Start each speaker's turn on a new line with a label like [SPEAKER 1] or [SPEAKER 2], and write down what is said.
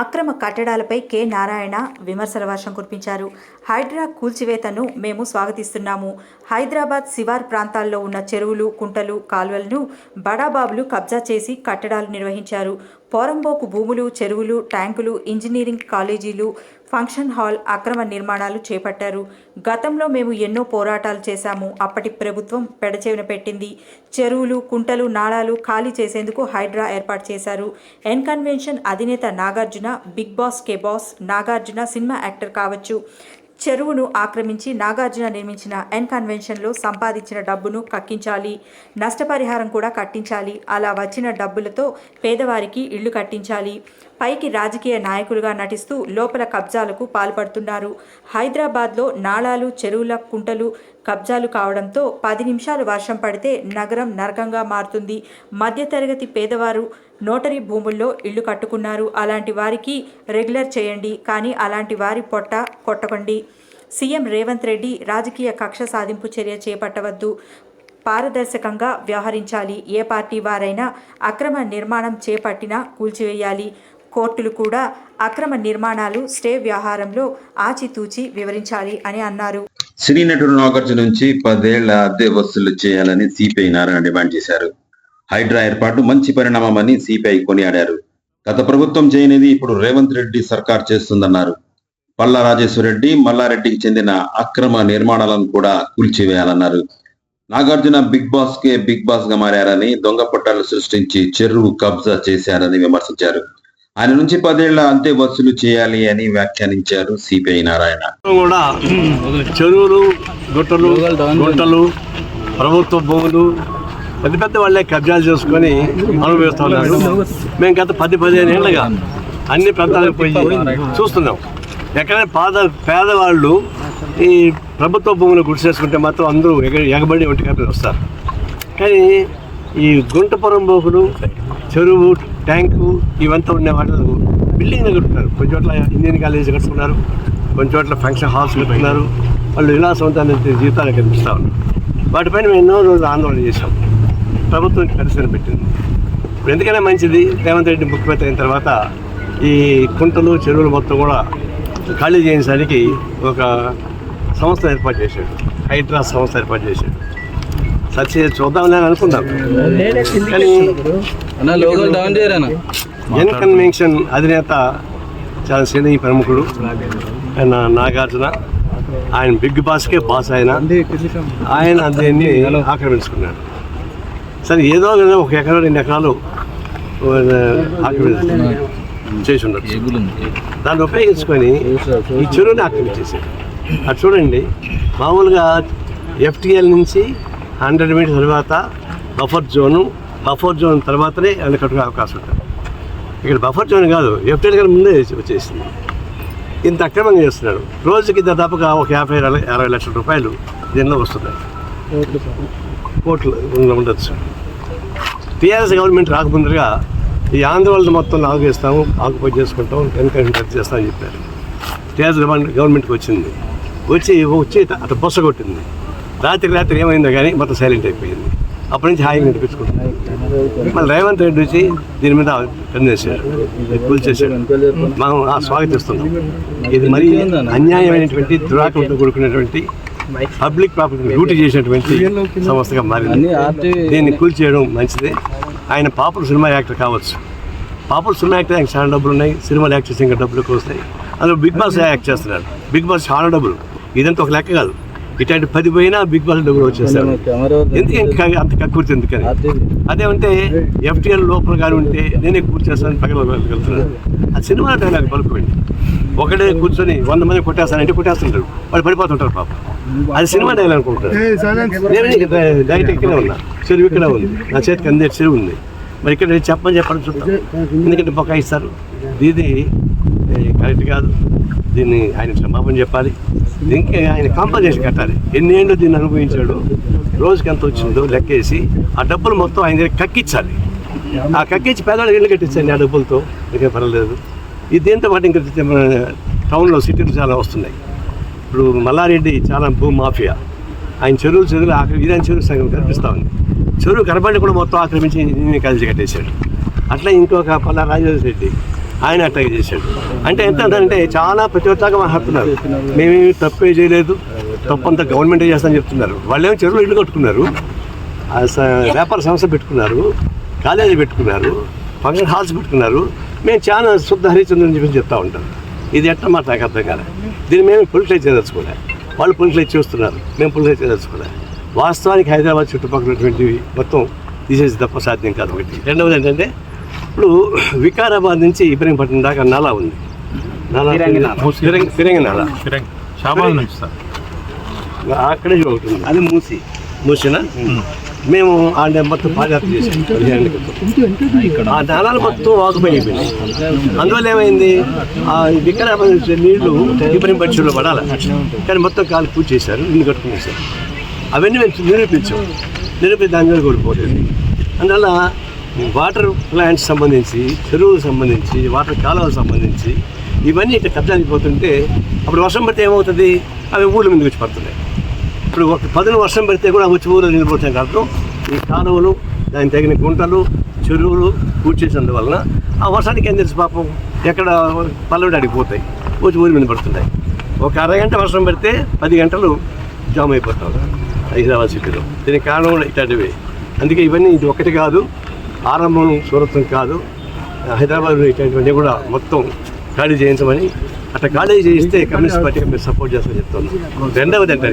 [SPEAKER 1] అక్రమ కట్టడాలపై కె. నారాయణ విమర్శల వర్షం కురిపించారు. హైడ్రా కూల్చివేతను మేము స్వాగతిస్తున్నాము. హైదరాబాద్ శివార్ ప్రాంతాల్లో ఉన్న చెరువులు కుంటలు కాలువలను బడాబాబులు కబ్జా చేసి కట్టడాలు నిర్వహించారు. పోరంబోకు భూములు చెరువులు ట్యాంకులు ఇంజనీరింగ్ కాలేజీలు ఫంక్షన్ హాల్ అక్రమ నిర్మాణాలు చేపట్టారు. గతంలో మేము ఎన్నో పోరాటాలు చేశాము. అప్పటి ప్రభుత్వం పెడచెవిన పెట్టింది. చెరువులు కుంటలు నాళాలు ఖాళీ చేసేందుకు హైడ్రా ఏర్పాటు చేశారు. ఎన్ కన్వెన్షన్ అధినేత నాగార్జున బిగ్ బాస్ కే బాస్ నాగార్జున సినిమా యాక్టర్ కావచ్చు. చెరువును ఆక్రమించి నాగార్జున నిర్మించిన ఎన్ కన్వెన్షన్లో సంపాదించిన డబ్బును కక్కించాలి. నష్టపరిహారం కూడా కట్టించాలి. అలా వచ్చిన డబ్బులతో పేదవారికి ఇళ్ళు కట్టించాలి. పైకి రాజకీయ నాయకులుగా నటిస్తూ లోపల కబ్జాలకు పాల్పడుతున్నారు. హైదరాబాద్లో నాళాలు చెరువుల కుంటలు కబ్జాలు కావడంతో పది నిమిషాలు వర్షం పడితే నగరం నరకంగా మారుతుంది. మధ్యతరగతి పేదవారు నోటరీ భూముల్లో ఇళ్ళు కట్టుకున్నారు. అలాంటి వారికి రెగ్యులర్ చేయండి కానీ అలాంటి వారి పొట్ట కొట్టకండి. సీఎం రేవంత్ రెడ్డి రాజకీయ కక్ష సాధింపు చర్య చేపట్టవద్దు. పారదర్శకంగా వ్యవహరించాలి. ఏ పార్టీ వారైనా అక్రమ నిర్మాణం చేపట్టినా కూల్చివేయాలి. కోర్టులు కూడా అక్రమ నిర్మాణాలు స్టే వ్యవహారంలో ఆచితూచి వివరించాలి అని అన్నారు.
[SPEAKER 2] సినీ నటుడు నాగార్జున నుంచి పదేళ్ళ అద్దె వసూలు చేయాలని సిపిఐ నారాయణ డిమాండ్ చేశారు. హైడ్రా ఏర్పాటు మంచి పరిణామమని సిపిఐ కొనియాడారు. గత ప్రభుత్వం చేయనిది ఇప్పుడు రేవంత్ రెడ్డి సర్కార్ చేస్తుందన్నారు. పల్లా రాజేశ్వరరెడ్డి మల్లారెడ్డికి చెందిన అక్రమ నిర్మాణాలను కూడా కూల్చివేయాలన్నారు. నాగార్జున బిగ్ బాస్ కే బిగ్ బాస్గా మారారని దొంగ పట్టాలు సృష్టించి చెరువు కబ్జా చేశారని విమర్శించారు. ఆయన నుంచి పదేళ్ళ అంతే వసూలు చేయాలి అని వ్యాఖ్యానించారు సిపిఐ నారాయణ.
[SPEAKER 3] కూడా చెరువులు గుట్టలు గుంటలు ప్రభుత్వ భూములు పెద్ద పెద్ద వాళ్ళే కబ్జాలు చేసుకొని అనుభవిస్తూ ఉన్నారు. మేము గత పది పదిహేను ఏళ్ళుగా అన్ని ప్రాంతాలకు పోయి చూస్తున్నాం. ఎక్కడైనా పాద పేదవాళ్ళు ఈ ప్రభుత్వ భూములు గుర్తు చేసుకుంటే మాత్రం అందరూ ఎగ ఎగబడి ఒంటి కప్పి వస్తారు. కానీ ఈ గుంటపురం బోకులు చెరువు ట్యాంకు ఇవంతా ఉండే వాళ్ళు బిల్డింగ్ కట్టుకున్నారు కొన్ని చోట్ల ఇండియన్ కాలేజీ కట్టుకున్నారు కొన్ని చోట్ల ఫంక్షన్ హాల్స్ కట్టుకున్నారు. వాళ్ళు విలాసవంతమైన జీవితాలు కనిపిస్తూ ఉన్నారు. వాటిపైన మేము ఎన్నో రోజులు ఆందోళన చేశాం. ప్రభుత్వం పరిశీలన పెట్టింది. ఇప్పుడు ఎందుకైనా మంచిది. రేవంత్ రెడ్డి ముఖ్యమంత్రి అయిన తర్వాత ఈ కుంటలు చెరువులు మొత్తం కూడా ఖాళీ చేయించడానికి ఒక సంస్థ ఏర్పాటు చేశాడు. హైడ్రా సంస్థ ఏర్పాటు చేశాడు. సచ్చి చూద్దామని అని అనుకున్నాం కానీ ఎన్ కన్వెన్షన్ అధినేత చాలా సినీ ప్రముఖుడు ఆయన నాగార్జున. ఆయన బిగ్ బాస్కే బాస్ ఆయన. ఆయన దీన్ని ఆక్రమించుకున్నాడు. సరే ఏదో ఒక ఎకరం రెండు ఎకరాలు ఆక్రమించు చేసి ఉండొచ్చు.
[SPEAKER 4] ఉంది.
[SPEAKER 3] దాన్ని ఉపయోగించుకొని ఈ చెరువుని ఆక్రమించేసాడు అది చూడండి మామూలుగా ఎఫ్టిఎల్ నుంచి హండ్రెడ్ మీటర్స్ తర్వాత బఫర్ జోను బఫర్ జోన్ తర్వాతనే అన్ని కట్టుకునే అవకాశం ఉంటుంది. ఇక్కడ బఫర్ జోన్ కాదు ఎఫ్టిఎల్ కన్నా ముందే వచ్చేసింది. ఇంత అక్రమంగా చేస్తున్నాడు. రోజుకి దాదాపుగా ఒక యాభై అరవై అరవై లక్షల రూపాయలు దీనిలో వస్తున్నాయి. కోట్లు ఉండొచ్చు. టీఆర్ఎస్ గవర్నమెంట్ రాకముందుగా ఈ ఆందోళన మొత్తం లాగు చేస్తాము ఆకుపై చేసుకుంటాం ఎన్కౌంటర్ చేస్తామని చెప్పారు. టీఆర్ఎస్ గవర్నమెంట్ గవర్నమెంట్కి వచ్చింది. వచ్చి వచ్చి అటు బొస్స కొట్టింది. రాత్రి రాత్రి ఏమైందో కానీ మొత్తం సైలెంట్ అయిపోయింది. అప్పటి నుంచి హాయిగా నడిపించుకుంటున్నాం. మళ్ళీ రేవంత్ రెడ్డి వచ్చి దీని మీద పనిచేశాడు కూల్చేశాడు మనం ఆ స్వాగతిస్తున్నాం. ఇది మరీ అన్యాయమైనటువంటి దురాకంతో కూడుకున్నటువంటి పబ్లిక్ ప్రాపర్టీ డ్యూటీ చేసినటువంటి సంస్థగా మారింది. దీన్ని కూల్చేయడం మంచిదే. ఆయన పాపులర్ సినిమా యాక్టర్ కావచ్చు. పాపులర్ సినిమా యాక్టర్ ఆయనకు చాలా డబ్బులు ఉన్నాయి. సినిమాలు యాక్ట్ చేసి ఇంకా డబ్బులు ఎక్కువ వస్తాయి. అందులో బిగ్ బాస్ యాక్ట్ చేస్తున్నాడు బిగ్ బాస్ చాలా డబ్బులు. ఇదంతా ఒక లెక్క కాదు. ఇట్లాంటి పది పోయినా బిగ్ బాస్ డబ్బులు ఎందుకు ఇంకా అంత కక్కుర్తి ఎందుకని?
[SPEAKER 4] ఆర్టీ
[SPEAKER 3] అదే ఉంటే ఎఫ్టీఎల్ లోపల కానీ ఉంటే నేనే కూర్చేస్తాను పక్కన వెళ్తున్నాను ఆ సినిమా డైలాగ్ పలుకోండి ఒకటే కూర్చొని వంద మంది కొట్టేస్తానంటే కొట్టేస్తుంటారు. వాళ్ళు పడిపోతుంటారు పాప. అది సినిమా డైలాగ్ అనుకుంటారు నేను డైరెక్ట్ ఇక్కడే ఉన్నా. చెరువు ఇక్కడ ఉంది. నా చేతికి అందే చెరువు ఉంది. మరి ఇక్కడ చెప్పని చెప్పండి చూద్దాం ఎందుకంటే బొక్క ఇస్తారు ఇది కరెక్ట్ కాదు. దీన్ని ఆయన క్షమాపణ చెప్పాలి. దీనికి ఆయన కాంపన్సేషన్ కట్టాలి. ఎన్ని ఏళ్ళు దీన్ని అనుభవించాడు? రోజుకి ఎంత వచ్చిందో లెక్కేసి ఆ డబ్బులు మొత్తం ఆయన దగ్గర కక్కించాలి ఆ కక్కించి పేదవాళ్ళకి ఇల్లు కట్టించండి ఆ డబ్బులతో. ఇంకేం పర్వాలేదు. ఇది దీంతో పాటు ఇంకా టౌన్లో సిటీలు చాలా వస్తున్నాయి. ఇప్పుడు మల్లారెడ్డి చాలా భూ మాఫియా. ఆయన చెరువులు చెరువులు ఆక్రమి ఇదే చెరువు సంఘం కనిపిస్తూ ఉంది. చెరువు కనబడి కూడా మొత్తం ఆక్రమించి నేను కలిసి కట్టేశాడు. అట్లా ఇంకొక పల్లా రాజేశ్వర రెడ్డి ఆయన అట్లాగే చేశాడు. అంటే ఎంత అంటే చాలా ప్రతివత్తాగా మాట్లాడుతున్నారు. మేమేమి తప్పే చేయలేదు. తప్పంతా గవర్నమెంటే చేస్తామని చెప్తున్నారు. వాళ్ళేమో చెరువులు ఇల్లు కట్టుకున్నారు. ఆ స- వ్యాపార సంస్థ పెట్టుకున్నారు. కాలేజీ పెట్టుకున్నారు. ఫంక్షన్ హాల్స్ పెట్టుకున్నారు. మేము చాలా శుద్ధ హరిచంద్రని చెప్పి చెప్తా ఉంటాం. ఇది ఎట్లా మాట నాకు అర్థం కాలే. దీన్ని మేము పొలిటిలైజ్ చేయదలుచుకోలే వాళ్ళు పొలిటిలైజ్ చేస్తున్నారు. మేము పొలిటిలైజ్ చేయదలుచుకోలే వాస్తవానికి హైదరాబాద్ చుట్టుపక్కల ఉన్నటువంటివి మొత్తం తీసేసి తప్ప సాధ్యం కాదు ఒకటి. రెండవది ఏంటంటే ఇప్పుడు వికారాబాద్ నుంచి ఇబ్రహీంపట్నం దాకా నాలా ఉంది. నాలా ఫిరంగి నాలా. అక్కడే ఒకటి ఉంది.
[SPEAKER 4] అది మూసి.
[SPEAKER 3] మూసినా? మేము ఆ మొత్తం పాదయాత్ర చేసాం పదిహేను క్రితం. ఆ నాణాలు మొత్తం వాకుపోయినాయి అందువల్ల ఏమైంది? ఆ వికారాబాద్ నుంచి నీళ్ళు ఇబ్రహీం పక్షుల్లో పడాలి. కానీ మొత్తం కాలు పూజ చేశారు ఇల్లు కట్టుకునేసారు అవన్నీ మేము నిరూపించాం. నిరూపించి దాని మీద కోల్పోలేదు. అందువల్ల వాటర్ ప్లాంట్స్ సంబంధించి చెరువులకు సంబంధించి వాటర్ కాలువలకు సంబంధించి ఇవన్నీ ఇట్లా కబ్జాయిపోతుంటే అప్పుడు వర్షం పడితే ఏమవుతుంది? అవి ఊళ్ళ మీదకి వచ్చి పడుతున్నాయి. ఇప్పుడు ఒక పదున వర్షం పెడితే కూడా వచ్చి ఊరు నిలిపోతాయి అర్థం ఈ కాలువలు దానికి తగిన గుంటలు చెరువులు పూడ్చేసినందువలన ఆ వర్షానికి ఏం తెలుసు పాపం? ఎక్కడ పల్లెడు అడిగిపోతాయి వచ్చి ఊరి మీద పడుతున్నాయి ఒక అరగంట వర్షం పెడితే పది గంటలు జామ్ అయిపోతాం. హైదరాబాద్ సిటీలో. దీనికి కారణం కూడా ఇట్లాంటివి. అందుకే ఇవన్నీ ఇది ఒకటి కాదు. ఆరంభం సూరత్వం కాదు. హైదరాబాద్ ఇట్లాంటివన్నీ కూడా మొత్తం ఖాళీ చేయించమని అట్లా ఖాళీ చేయిస్తే కమ్యూనిస్ట్ పార్టీకి మీరు సపోర్ట్ చేస్తామని చెప్తున్నాను రెండవది అంటే